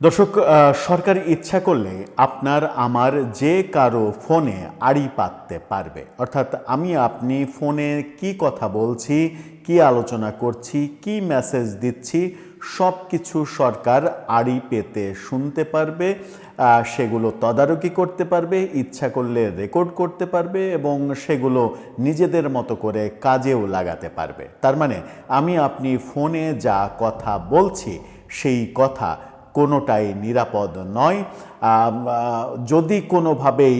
দর্শক সরকার ইচ্ছা করলে আপনার আমার যে কারও ফোনে আড়ি পাততে পারবে। অর্থাৎ আমি আপনি ফোনে কি কথা বলছি, কি আলোচনা করছি, কি মেসেজ দিচ্ছি সব কিছু সরকার আড়ি পেতে শুনতে পারবে সেগুলো তদারকি করতে পারবে, ইচ্ছা করলে রেকর্ড করতে পারবে এবং সেগুলো নিজেদের মতো করে কাজেও লাগাতে পারবে। তার মানে আমি আপনি ফোনে যা কথা বলছি, সেই কথা কোনোটাই নিরাপদ নয়। যদি কোনোভাবেই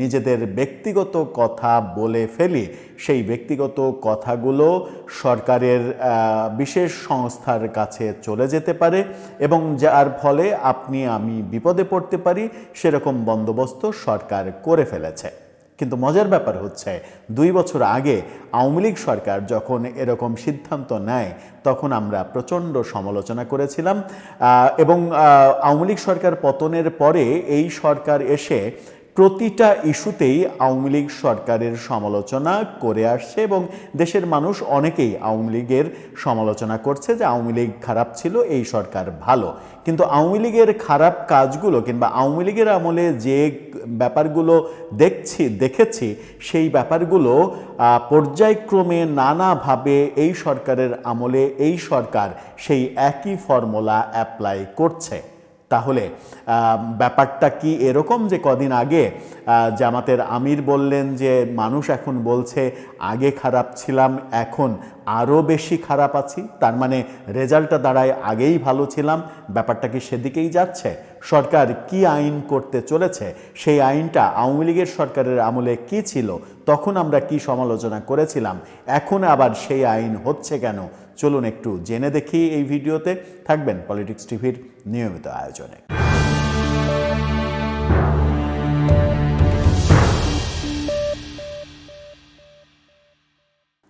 নিজেদের ব্যক্তিগত কথা বলে ফেলি, সেই ব্যক্তিগত কথাগুলো সরকারের বিশেষ সংস্থার কাছে চলে যেতে পারে এবং যার ফলে আপনি, আমি বিপদে পড়তে পারি, সেরকম বন্দোবস্ত সরকার করে ফেলেছে। কিন্তু মজার ব্যাপার হচ্ছে, দুই বছর আগে আওয়ামী লীগ সরকার যখন এরকম সিদ্ধান্ত নেয়, তখন আমরা প্রচণ্ড সমালোচনা করেছিলাম। এবং আওয়ামী লীগ সরকার পতনের পরে এই সরকার এসে প্রতিটা ইস্যুতেই আওয়ামী লীগ সরকারের সমালোচনা করে আসছে এবং দেশের মানুষ অনেকেই আওয়ামী লীগের সমালোচনা করছে যে আওয়ামী লীগ খারাপ ছিল, এই সরকার ভালো। কিন্তু আওয়ামী লীগের খারাপ কাজগুলো কিংবা আওয়ামী লীগের আমলে যে ব্যাপারগুলো দেখছি, দেখেছি, সেই ব্যাপারগুলো পর্যায়ক্রমে নানাভাবে এই সরকারের আমলে এই সরকার সেই একই ফর্মুলা অ্যাপ্লাই করছে। তাহলে ব্যাপারটা কি এরকম যে কদিন আগে জামাতের আমির বললেন যে মানুষ এখন বলছে, আগে খারাপ ছিলাম, এখন আরও বেশি খারাপ আছি তার মানে রেজাল্টটা দাঁড়ায়, আগেই ভালো ছিলাম ব্যাপারটা কি সেদিকেই যাচ্ছে? সরকার কি আইন করতে চলেছে? সেই আইনটা আওয়ামী লীগের সরকারের আমলে কি ছিল? তখন আমরা কি সমালোচনা করেছিলাম? এখন আবার সেই আইন হচ্ছে কেন? চলুন একটু জেনে দেখি এই ভিডিওতে থাকবেন পলিটিক্স টিভির নিয়মিত আয়োজনে।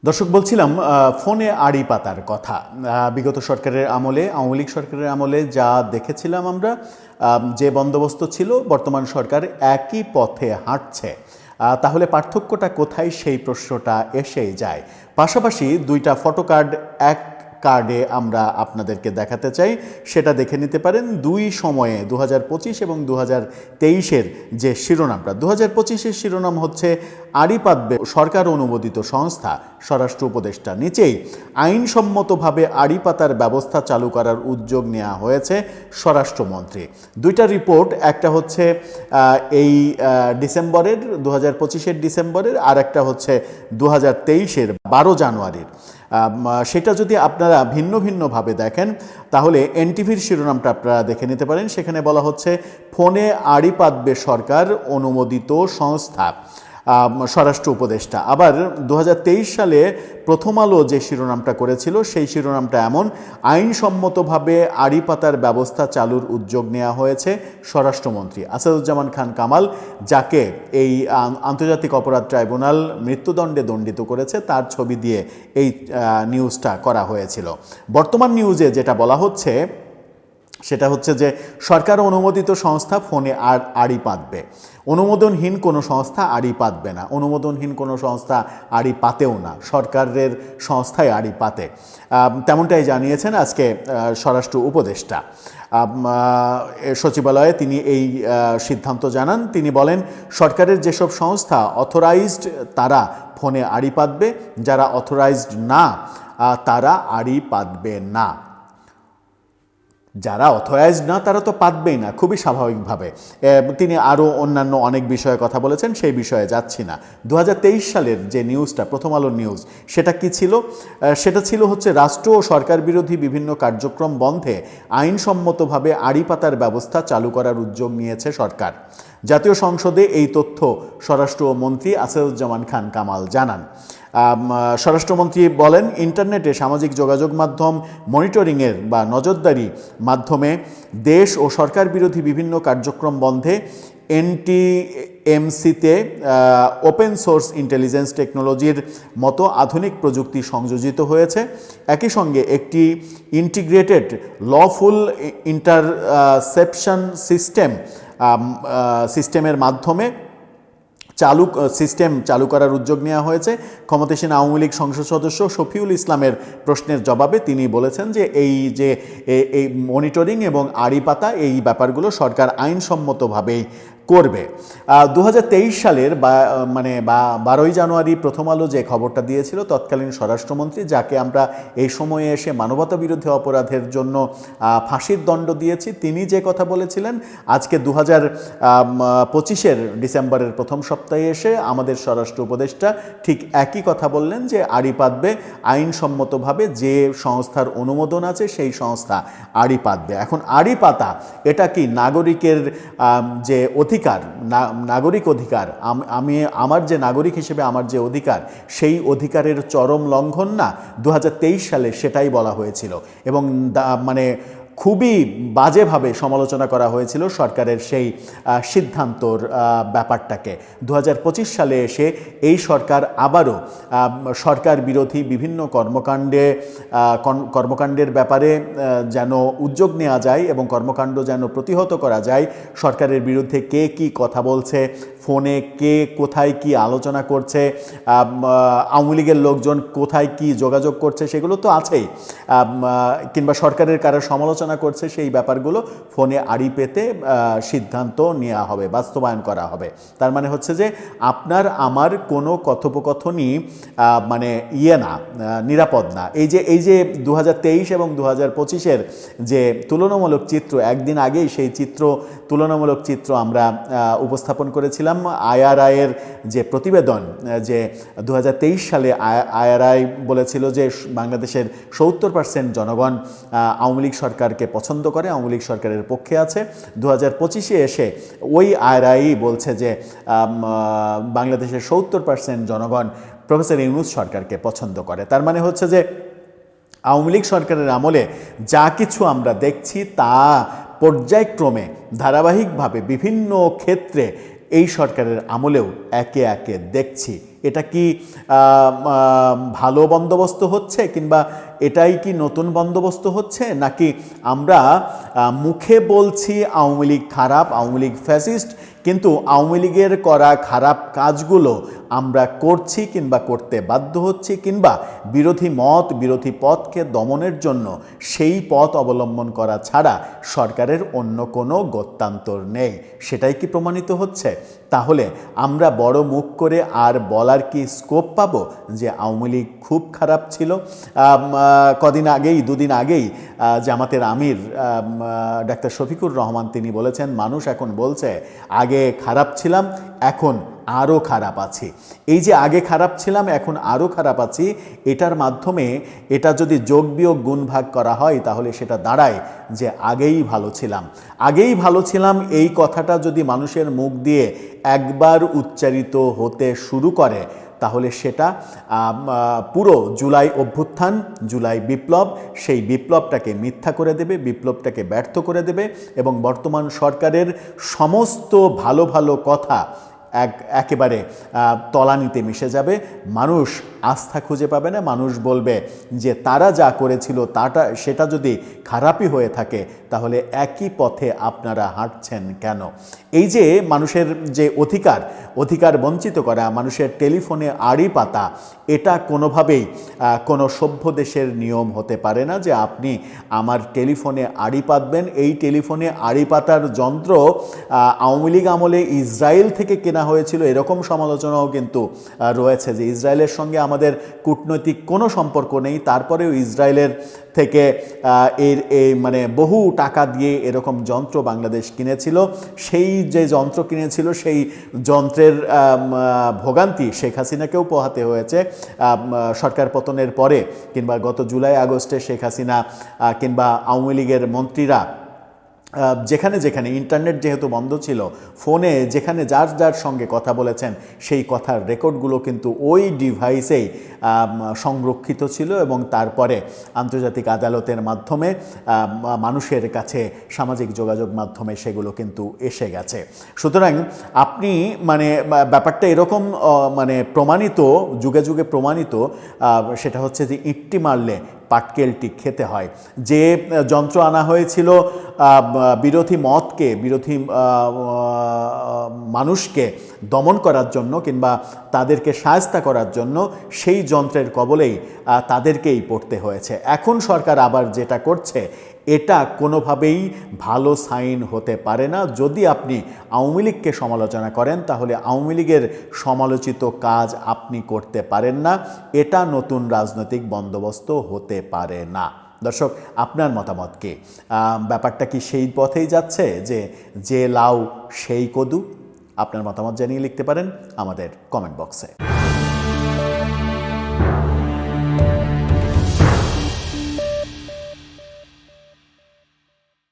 দর্শক, বলছিলাম ফোনে আড়ি পাতার কথা। বিগত সরকারের আমলে, আওয়ামী লীগ সরকারের আমলে যা দেখেছিলাম আমরা যে বন্দোবস্ত ছিল, বর্তমান সরকার একই পথে হাঁটছে। তাহলে পার্থক্যটা কোথায়? সেই প্রশ্নটা এসেই যায়। পাশাপাশি দুইটা ফটোকার্ড এক কার্ডে আমরা আপনাদেরকে দেখাতে চাই। সেটা দেখে নিতে পারেন দুই সময়ে দু হাজার পঁচিশ এবং দু তেইশের যে শিরোনামটা। দু হাজার পঁচিশের শিরোনাম হচ্ছে আড়ি পাতবে সরকার অনুমোদিত সংস্থা। স্বরাষ্ট্র উপদেষ্টা নিচেই, আইনসম্মতভাবে আড়ি পাতার ব্যবস্থা চালু করার উদ্যোগ নেওয়া হয়েছে স্বরাষ্ট্রমন্ত্রী। দুইটা রিপোর্ট একটা হচ্ছে এই ডিসেম্বরের দু হাজার ডিসেম্বরের, আর একটা হচ্ছে দু হাজার তেইশের বারো জানুয়ারির। সেটা যদি আপনারা ভিন্ন ভিন্নভাবে দেখেন, তাহলে এনটিভির শিরোনামটা আপনারা দেখে নিতে পারেন। সেখানে বলা হচ্ছে, ফোনে আড়ি পাতবে সরকার অনুমোদিত সংস্থা। স্বরাষ্ট্র উপদেষ্টা। আবার দু হাজার তেইশ সালে প্রথম আলো যে শিরোনামটা করেছিল, সেই শিরোনামটা এমন, আইনসম্মতভাবে আড়ি পাতার ব্যবস্থা চালুর উদ্যোগ নেওয়া হয়েছে স্বরাষ্ট্রমন্ত্রী আসাদুজ্জামান খান কামাল, যাকে এই আন্তর্জাতিক অপরাধ ট্রাইব্যুনাল মৃত্যুদণ্ডে দণ্ডিত করেছে, তার ছবি দিয়ে এই নিউজটা করা হয়েছিল। বর্তমান নিউজে যেটা বলা হচ্ছে সেটা হচ্ছে যে সরকার অনুমোদিত সংস্থা ফোনে আর আড়ি পাতবে। অনুমোদনহীন কোনো সংস্থা আড়ি পাতবে না। অনুমোদনহীন কোনো সংস্থা আড়ি পাতেও না। সরকারের সংস্থায় আড়ি পাতে। তেমনটাই জানিয়েছেন আজকে স্বরাষ্ট্র উপদেষ্টা। সচিবালয়ে তিনি এই সিদ্ধান্ত জানান। তিনি বলেন, সরকারের যেসব সংস্থা অথরাইজড, তারা ফোনে আড়ি পাতবে। যারা অথরাইজড না তারা আড়ি পাতবে না। যারা অথরাইজ না, তারা তো পাতবেই না, খুবই স্বাভাবিকভাবে। তিনি আরও অন্যান্য অনেক বিষয়ে কথা বলেছেন, সেই বিষয়ে যাচ্ছি না। দু হাজার তেইশ সালের যে নিউজটা, প্রথম আলো নিউজ, সেটা কি ছিল? সেটা ছিল হচ্ছে রাষ্ট্র ও সরকার বিরোধী বিভিন্ন কার্যক্রম বন্ধে আইনসম্মতভাবে আড়ি পাতার ব্যবস্থা চালু করার উদ্যোগ নিয়েছে সরকার। জাতীয় সংসদে এই তথ্য স্বরাষ্ট্রমন্ত্রী আসাদুজ্জামান খান কামাল জানান। স্বরাষ্ট্রমন্ত্রী বলেন, ইন্টারনেটে সামাজিক যোগাযোগ মাধ্যম মনিটরিংয়ের বা নজরদারি মাধ্যমে দেশ ও সরকার বিরোধী বিভিন্ন কার্যক্রম বন্ধে এনটি এমসিতে ওপেন সোর্স ইন্টেলিজেন্স টেকনোলজির মতো আধুনিক প্রযুক্তি সংযোজিত হয়েছে। একই সঙ্গে একটি ইন্টিগ্রেটেড লফুল ইন্টারসেপশন সিস্টেম সিস্টেমের মাধ্যমে চালু সিস্টেম চালু করার উদ্যোগ নেওয়া হয়েছে। ক্ষমতাসীন আওয়ামী লীগ সংসদ সদস্য শফিউল ইসলামের প্রশ্নের জবাবে তিনি বলেছেন যে এই যে এই মনিটরিং এবং আড়ি পাতা, এই ব্যাপারগুলো সরকার আইনসম্মতভাবেই করবে। দু হাজার তেইশ সালের বা মানে বা, বারোই জানুয়ারি প্রথম আলো যে খবরটা দিয়েছিল তৎকালীন স্বরাষ্ট্রমন্ত্রী, যাকে আমরা এই সময়ে এসে মানবতা বিরোধী অপরাধের জন্য ফাঁসির দণ্ড দিয়েছি, তিনি যে কথা বলেছিলেন, আজকে দু হাজার পঁচিশের ডিসেম্বরের প্রথম সপ্তাহে এসে আমাদের স্বরাষ্ট্র উপদেষ্টা ঠিক একই কথা বললেন যে আড়ি পাতবে আইনসম্মতভাবে যে সংস্থার অনুমোদন আছে সেই সংস্থা আড়ি পাতবে এখন আড়ি পাতা এটা কি নাগরিকের যে অধিকার নাগরিক অধিকার, আমি আমার যে নাগরিক হিসেবে আমার যে অধিকার, সেই অধিকারের চরম লঙ্ঘন না দু হাজার তেইশ সালে সেটাই বলা হয়েছিল। এবং মানে খুবই বাজেভাবে সমালোচনা করা হয়েছিল সরকারের সেই সিদ্ধান্তর ব্যাপারটাকে। দু হাজার পঁচিশ সালে এসে এই সরকার আবারও সরকার বিরোধী বিভিন্ন কর্মকাণ্ডে কর্মকাণ্ডের ব্যাপারে যেন উদ্যোগ নেওয়া যায় এবং কর্মকাণ্ড যেন প্রতিহত করা যায়, সরকারের বিরুদ্ধে কে কি কথা বলছে ফোনে কে কোথায় কি আলোচনা করছে আওয়ামী লীগের লোকজন কোথায় কি যোগাযোগ করছে, সেগুলো তো আছেই। কিংবা সরকারের কারা সমালোচনা করছে, সেই ব্যাপারগুলো ফোনে আড়ি পেতে সিদ্ধান্ত নেওয়া হবে, বাস্তবায়ন করা হবে। তার মানে হচ্ছে যে আপনার, আমার কোনো কথোপকথনই মানে ইয়ে না নিরাপদ না। এই যে এই যে দু এবং দু হাজার যে তুলনামূলক চিত্র, একদিন আগেই সেই চিত্র, তুলনামূলক চিত্র আমরা উপস্থাপন করেছিলাম আইআরআইয়ের যে প্রতিবেদন যে দু হাজার তেইশ সালে আইআরআই বলেছিল যে বাংলাদেশের সত্তর পার্সেন্ট জনগণ আওয়ামী লীগ সরকারকে পছন্দ করে, আওয়ামী লীগ সরকারের পক্ষে আছে। দু হাজার পঁচিশে এসে ওই আইআরআই বলছে যে বাংলাদেশের সত্তর পার্সেন্ট জনগণ প্রফেসর ইউনুস সরকারকে পছন্দ করে। তার মানে হচ্ছে যে, আওয়ামী লীগ সরকারের আমলে যা কিছু আমরা দেখছি তা পর্যায়ক্রমে ধারাবাহিকভাবে বিভিন্ন ক্ষেত্রে এই সরকারের আমলেও একে একে দেখছি। এটা কি ভালো বন্দোবস্ত হচ্ছে কিংবা এটাই কি নতুন বন্দোবস্ত হচ্ছে? নাকি আমরা মুখে বলছি আওয়ামী লীগ খারাপ, আওয়ামী লীগ ফ্যাসিস্ট, কিন্তু আওয়ামী লীগের করা খারাপ কাজগুলো আমরা করছি কিংবা করতে বাধ্য হচ্ছি কিংবা বিরোধী মত, বিরোধী পথকে দমনের জন্য সেই পথ অবলম্বন করা ছাড়া সরকারের অন্য কোনো গত্যান্তর নেই। সেটাই কি প্রমাণিত হচ্ছে? তাহলে আমরা বড় মুখ করে আর বলার কি স্কোপ পাবো? যে আওয়ামী লীগ খুব খারাপ ছিল। কদিন আগেই, দুদিন আগেই জামাতের আমির ডাক্তার শফিকুর রহমান তিনি বলেছেন, মানুষ এখন বলছে, আগে খারাপ ছিলাম, এখন আরও খারাপ আছি। এই যে আগে খারাপ ছিলাম, এখন আরও খারাপ আছি, এটার মাধ্যমে এটা যদি যোগ বিয়োগ গুণ ভাগ করা হয়, তাহলে সেটা দাঁড়ায় যে আগেই ভালো ছিলাম। আগেই ভালো ছিলাম, এই কথাটা যদি মানুষের মুখ দিয়ে একবার উচ্চারিত হতে শুরু করে, তাহলে সেটা পুরো জুলাই অভ্যুত্থান, জুলাই বিপ্লব, সেই বিপ্লবটাকে মিথ্যা করে দেবে, বিপ্লবটাকে ব্যর্থ করে দেবে এবং বর্তমান সরকারের সমস্ত ভালো ভালো কথা এক, একেবারে তলানিতে মিশে যাবে। মানুষ আস্থা খুঁজে পাবে না। মানুষ বলবে যে, তারা যা করেছিল তাটা, সেটা যদি খারাপই হয়ে থাকে, তাহলে একই পথে আপনারা হাঁটছেন কেন? এই যে, মানুষের যে অধিকার অধিকার বঞ্চিত করা, মানুষের টেলিফোনে আড়ি পাতা, এটা কোনোভাবেই কোনো সভ্য দেশের নিয়ম হতে পারে না যে, আপনি আমার টেলিফোনে আড়ি পাতবেন। এই টেলিফোনে আড়ি পাতার যন্ত্র আওয়ামী লীগ আমলে ইসরায়েল থেকে কেনা হয়েছিল, এরকম সমালোচনাও কিন্তু রয়েছে যে ইসরায়েলের সঙ্গে আমাদের কূটনৈতিক কোনো সম্পর্ক নেই। তারপরেও ইসরায়েলের থেকে এর এই মানে বহু টাকা দিয়ে এরকম যন্ত্র বাংলাদেশ কিনেছিল। সেই যে যন্ত্র কিনেছিল, সেই যন্ত্রের ভোগান্তি শেখ হাসিনাকেও পোহাতে হয়েছে। সরকার পতনের পরে কিংবা গত জুলাই আগস্টে শেখ হাসিনা কিংবা আওয়ামী লীগের মন্ত্রীরা যেখানে যেখানে ইন্টারনেট যেহেতু বন্ধ ছিল, ফোনে যেখানে যার যার সঙ্গে কথা বলেছেন, সেই কথার রেকর্ডগুলো কিন্তু ওই ডিভাইসেই সংরক্ষিত ছিল এবং তারপরে আন্তর্জাতিক আদালতের মাধ্যমে মানুষের কাছে সামাজিক যোগাযোগ মাধ্যমে সেগুলো কিন্তু এসে গেছে। সুতরাং আপনি মানে ব্যাপারটা এরকম মানে প্রমাণিত, যুগে যুগে প্রমাণিত সেটা হচ্ছে যে ইটটি মারলে পাটকেলটি খেতে হয়। যে যন্ত্র আনা হয়েছিল বিরোধী মতকে, বিরোধী মানুষকে দমন করার জন্য কিংবা তাদেরকে সায়স্তা করার জন্য সেই যন্ত্রের কবলেই তাদেরকেই পড়তে হয়েছে। এখন সরকার আবার যেটা করছে এটা কোনোভাবেই ভালো সাইন হতে পারে না। যদি আপনি আওয়ামী লীগকে সমালোচনা করেন, তাহলে আওয়ামী লীগের সমালোচিত কাজ আপনি করতে পারেন না। এটা নতুন রাজনৈতিক বন্দোবস্ত হতে পারে না। দর্শক, আপনার মতামত কি? ব্যাপারটা কি সেই পথেই যাচ্ছে যে যে লাউ সেই কদু? আপনার মতামত জানিয়ে লিখতে পারেন আমাদের কমেন্ট বক্সে